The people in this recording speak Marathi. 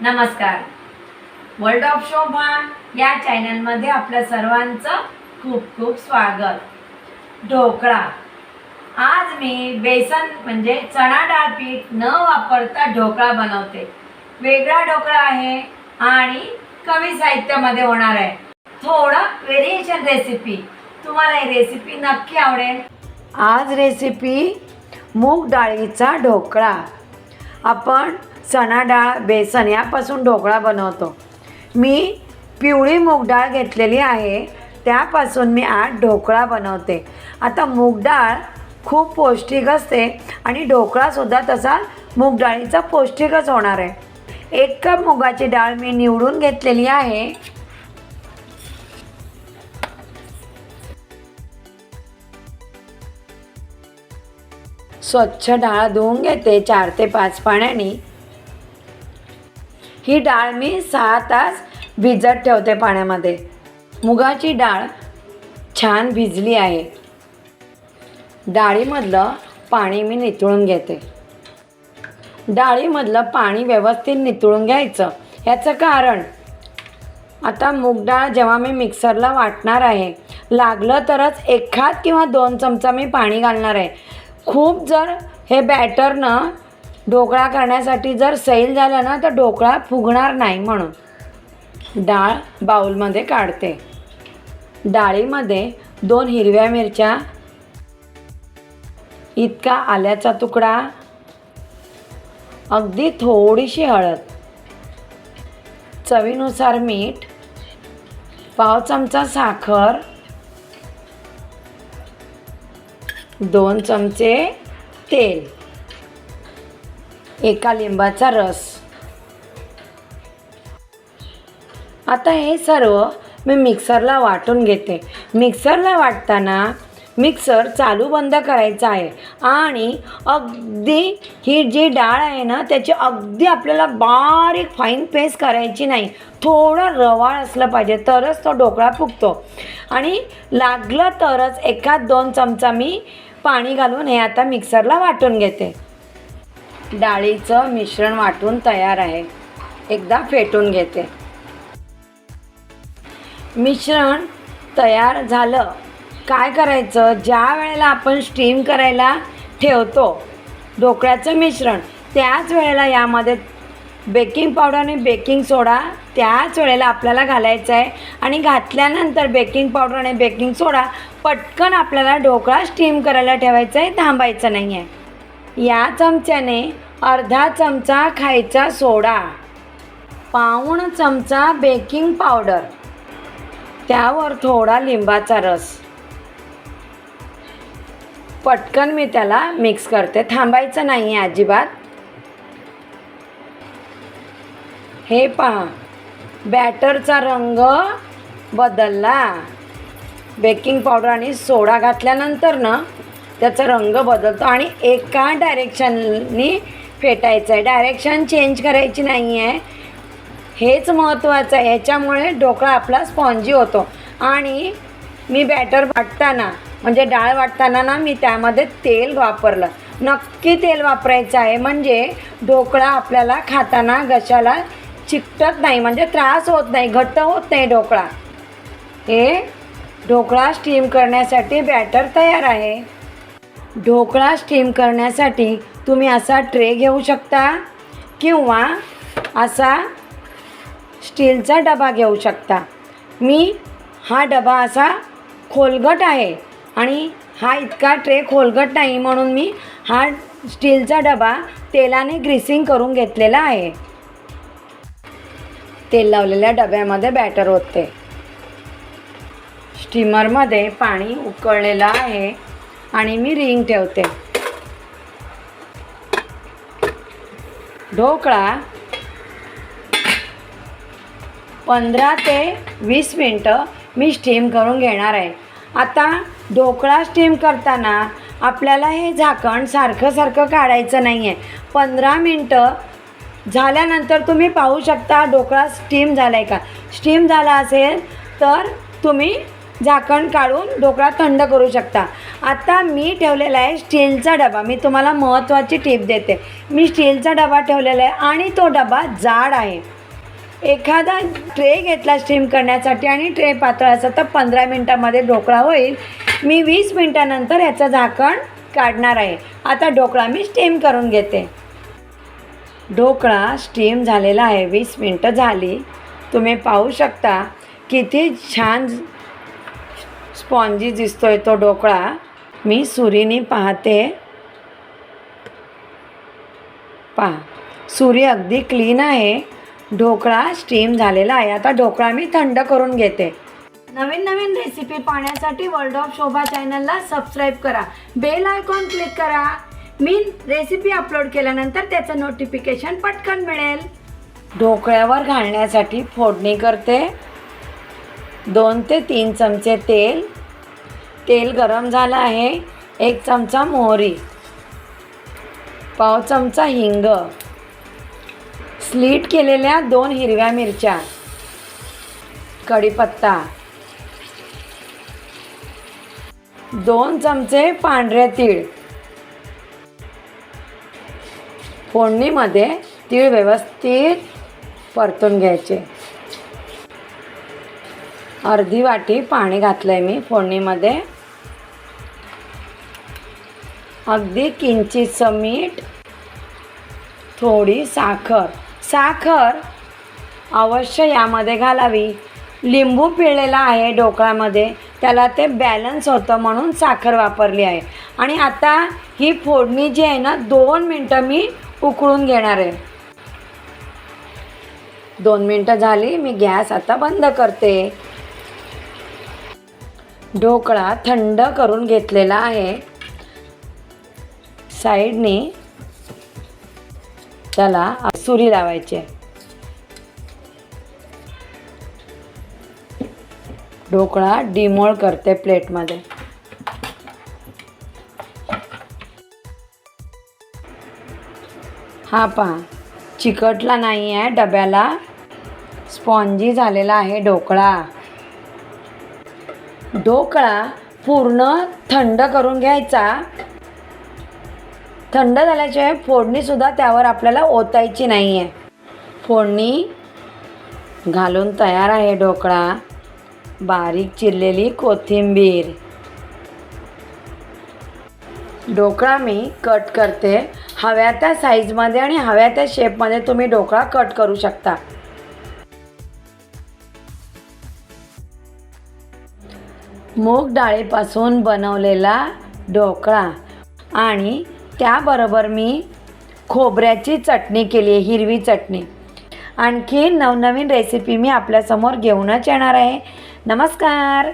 नमस्कार. वर्ल्ड ऑफ शोभा या चॅनलमध्ये आपल्या सर्वांचं खूप खूप स्वागत. ढोकळा. आज मी बेसन म्हणजे चणा डाळ पीठ न वापरता ढोकळा बनवते. वेगळा ढोकळा आहे आणि कमी साहित्यामध्ये होणार आहे. थोडं व्हेरिएशन रेसिपी तुम्हाला ही रेसिपी नक्की आवडेल. आज रेसिपी मूग डाळीचा ढोकळा. आपण चणा डाळ बेसन यापासून ढोकळा बनवतो. मी पिवळी मूग डाळ घेतलेली आहे त्यापासून मी आज ढोकळा बनवते. आता मूग डाळ खूप पौष्टिक असते आणि ढोकळासुद्धा तसा मूग डाळीचा पौष्टिकच होणार आहे. एक कप मुगाची डाळ मी निवडून घेतलेली आहे. स्वच्छ डाळ धुवून घेते चार ते पाच पाण्याने. ही डाळ मी सहा तास भिजत ठेवते पाण्यामध्ये. मुगाची डाळ छान भिजली आहे. डाळीमधलं पाणी मी नितळून घेते. डाळीमधलं पाणी व्यवस्थित नितळून घ्यायचं. याचं कारण आता मूग डाळ जेव्हा मी मिक्सरला वाटणार आहे लागलं तरच एखाद किंवा दोन चमचा मी पाणी घालणार आहे. खूप जर हे बॅटरनं ढोकळा करण्यासाठी जर सैल झालं ना तर ढोकळा फुगणार नाही म्हणून. डाळ बाऊलमध्ये काढते. डाळीमध्ये दोन हिरव्या मिरच्या इतका आल्याचा तुकडा अगदी थोडीशी हळद चवीनुसार मीठ पाव चमचा साखर दोन चमचे तेल. एका लिंबाचा रस. आता हे सर्व मी मिक्सरला वाटून घेते. मिक्सरला वाटताना मिक्सर चालू बंद करायचा आहे आणि अगदी ही जी डाळ आहे ना त्याची अगदी आपल्याला बारीक फाईन पेस्ट करायची नाही. थोडं रवाळ असलं पाहिजे तरच तो ढोकळा फुगतो. आणि लागलं तरच एखाद दोन चमचा मी पाणी घालून हे आता मिक्सरला वाटून घेते. डाळीचं मिश्रण वाटून तयार आहे. एकदा फेटून घेते. मिश्रण तयार झालं. काय करायचं? ज्या वेळेला आपण स्टीम करायला ठेवतो ढोकळ्याचं मिश्रण त्याच वेळेला यामध्ये बेकिंग पावडर आणि बेकिंग सोडा त्याच वेळेला आपल्याला घालायचं आहे. आणि घातल्यानंतर बेकिंग पावडर आणि बेकिंग सोडा पटकन आपल्याला ढोकळा स्टीम करायला ठेवायचा आहे थांबायचं नाही आहे या चमच्याने अर्धा चमचा खायचा सोडा. पाऊण चमचा बेकिंग पावडर. त्यावर थोडा लिंबाचा रस. पटकन मी त्याला मिक्स करते. थांबायचं नाही आहे अजिबात. हे पहा बॅटरचा रंग बदलला. बेकिंग पावडर आणि सोडा घातल्यानंतर ना त्याचा रंग बदलतो आणि एका डायरेक्शननी फेटायचं आहे. डायरेक्शन चेंज करायची नाही आहे हेच महत्त्वाचं आहे. ह्याच्यामुळे ढोकळा आपला स्पॉन्जी होतो. आणि मी बॅटर वाटताना म्हणजे डाळ वाटताना ना मी त्यामध्ये तेल वापरलं. नक्की तेल वापरायचं आहे. म्हणजे ढोकळा आपल्याला खाताना घशाला चिकटत नाही. म्हणजे त्रास होत नाही. घट्ट होत नाही ढोकळा. हे ढोकळा स्टीम करण्यासाठी बॅटर तयार आहे. ढोकळा स्टीम करण्यासाठी तुम्ही असा ट्रे घेऊ शकता किंवा असा स्टीलचा डबा घेऊ शकता. मी हा डबा असा खोलगट आहे आणि हा इतका ट्रे खोलगट नाही म्हणून मी हा स्टीलचा डबा तेलाने ग्रीसिंग करून घेतलेला आहे. तेल लावलेल्या डब्यामध्ये बॅटर होते स्टीमरमध्ये पाणी उकळलेलं आहे. आणि मी रिंग ठेवते. ढोकळा पंधरा ते वीस मिनटं मी स्टीम करून घेणार आहे. आता ढोकळा स्टीम करताना आपल्याला हे झाकण सारखं सारखं काढायचं नाही आहे पंधरा मिनटं झाल्यानंतर तुम्ही पाहू शकता ढोकळा स्टीम झाला आहे का? स्टीम झाला असेल तर तुम्ही झाकण काढून ढोकळा थंड करू शकता. आता मी ठेवलेला आहे स्टीलचा डबा. मी तुम्हाला महत्त्वाची टीप देते. मी स्टीलचा डबा ठेवलेला आहे आणि तो डबा जाड आहे. एखादा ट्रे घेतला स्टीम करण्यासाठी आणि ट्रे पातळ तर पंधरा मिनटामध्ये ढोकळा होईल. मी वीस मिनटानंतर याचं झाकण काढणार आहे. आता ढोकळा मी स्टीम करून घेते. ढोकळा स्टीम झालेला आहे. वीस मिनटं झाली. तुम्ही पाहू शकता किती छान स्पॉन्जी दिसतोय तो ढोकळा. मी सुरीने पाहते. पहा सुरी अगदी क्लीन आहे. ढोकळा स्टीम झालेला आहे. आता ढोकळा मी थंड करून घेते. नवीन नवीन रेसिपी पाहण्यासाठी वर्ल्ड ऑफ शोभा चॅनलला सबस्क्राईब करा. बेल आयकॉन क्लिक करा. मी रेसिपी अपलोड केल्यानंतर त्याचं नोटिफिकेशन पटकन मिळेल. ढोकळ्यावर घालण्यासाठी फोडणी करते. दोन ते तीन चमचे तेल. तेल गरम झालं आहे. एक चमचा मोहरी पाव चमचा हिंग स्लीट केलेल्या दोन हिरव्या मिरच्या कढीपत्ता दोन चमचे पांढरे तीळ. फोडणीमध्ये तीळ व्यवस्थित परतून घ्यायचे. अर्धी वाटी पाणी घातलं आहे मी फोडणीमध्ये. अगदी किंचितचं मीठ थोडी साखर. साखर अवश्य यामध्ये घालावी. लिंबू पिळलेला आहे ढोकळ्यामध्ये त्याला ते बॅलन्स होतं म्हणून साखर वापरली आहे. आणि आता ही फोडणी जी आहे ना दोन मिनटं मी उकळून घेणार आहे. दोन मिनटं झाली मी गॅस आता बंद करते. ढोकळा थंड करून घेतलेला आहे. साईडने त्याला सुरी लावायची. ढोकळा डिमोळ करते प्लेटमध्ये. हा पहा चिकटला नाही आहे डब्याला स्पॉन्जी झालेला आहे ढोकळा. ढोकळा पूर्ण थंड करून घ्यायचा. थंड झाल्याशिवाय फोडणीसुद्धा त्यावर आपल्याला ओतायची नाही आहे फोडणी घालून तयार आहे ढोकळा. बारीक चिरलेली कोथिंबीर. ढोकळा मी कट करते. हव्या त्या साईजमध्ये आणि हव्या त्या शेपमध्ये तुम्ही ढोकळा कट करू शकता. मूग डाळीपासून बनवलेला ढोकळा आणि त्याबरोबर मी खोबऱ्याची चटणी केली आहे हिरवी चटणी. आणखी नवनवीन रेसिपी मी आपल्यासमोर घेऊनच येणार आहे. नमस्कार!